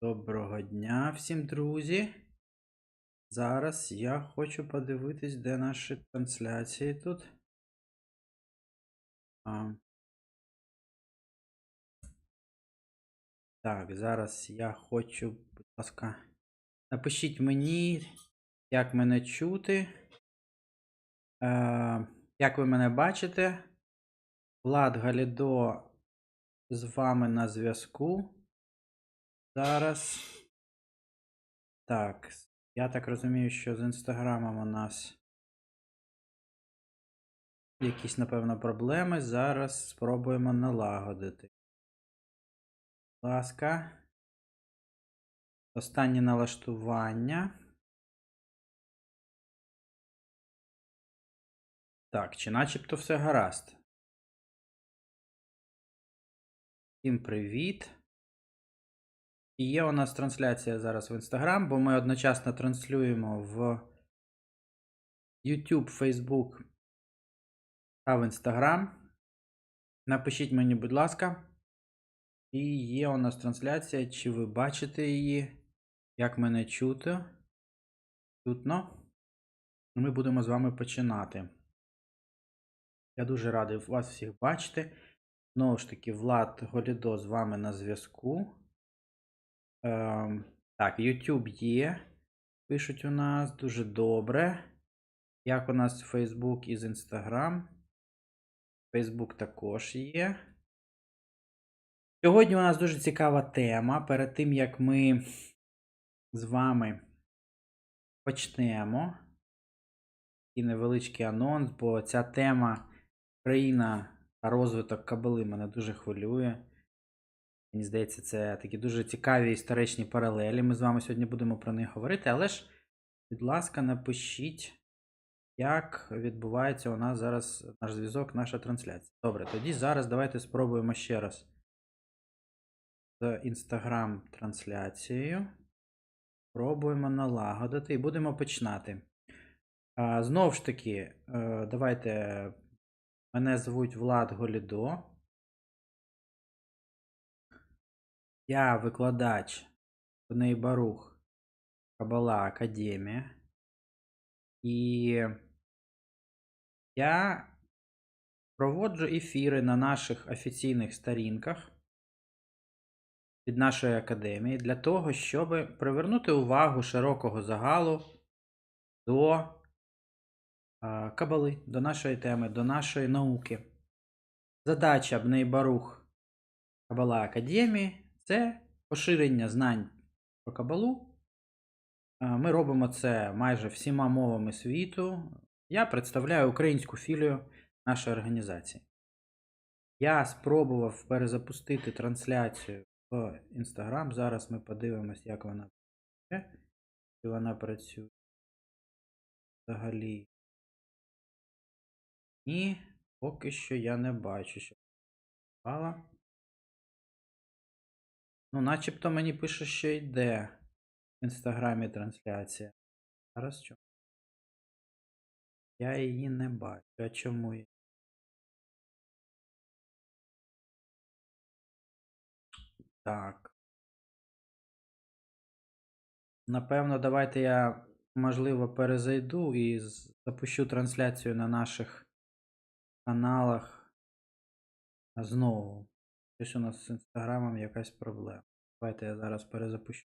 Доброго дня всім, друзі. Зараз я хочу подивитись, де наші трансляції тут. А. Так, зараз я хочу, будь ласка, напишіть мені, як мене чути. Е, як ви мене бачите? Влад Галідо з вами на зв'язку. Зараз. Так, я так розумію, що з інстаграмом у нас якісь, напевно, проблеми. Зараз спробуємо налагодити. Будь ласка. Останні налаштування. Так, чи начебто все гаразд? Всім привіт. І є у нас трансляція зараз в Instagram, бо ми одночасно транслюємо в YouTube, Facebook та в Instagram. Напишіть мені, будь ласка. І є у нас трансляція. Чи ви бачите її? Як мене чути? Чутно? Ми будемо з вами починати. Я дуже радий вас всіх бачити. Знову ж таки, Влад Голідо з вами на зв'язку. Так, YouTube є. Пишуть у нас дуже добре. Як у нас Facebook із Instagram? Facebook також є. Сьогодні у нас дуже цікава тема. Перед тим, як ми з вами почнемо. І невеличкий анонс, бо ця тема країна та розвиток кабели мене дуже хвилює. Мені здається, це такі дуже цікаві історичні паралелі. Ми з вами сьогодні будемо про них говорити. Але ж, будь ласка, напишіть, як відбувається у нас зараз наш зв'язок, наша трансляція. Добре, тоді зараз давайте спробуємо ще раз з Instagram трансляцією. Пробуємо налагодити і будемо починати. Знову ж таки, е, давайте. Мене звуть Влад Голідо. Я викладач в Нейбарух Кабала Академія. І я проводжу ефіри на наших офіційних сторінках від нашої академії для того, щоб привернути увагу широкого загалу до кабали, до нашої теми, до нашої науки. Задача Бнейбарух Кабала Академії це поширення знань про кабалу. Ми робимо це майже всіма мовами світу. Я представляю українську філію нашої організації. Я спробував перезапустити трансляцію в Instagram. Зараз ми подивимось, як вона працює. Чи вона працює взагалі. Ні, поки що я не бачу, що впала. Ну, начебто мені пише, що йде в інстаграмі трансляція. Зараз що? Я її не бачу. А чому? я- Так. Напевно, давайте я, можливо, перезайду і запущу трансляцію на наших каналах знову. Щось у нас з інстаграмом якась проблема. Давайте я зараз перезапущу.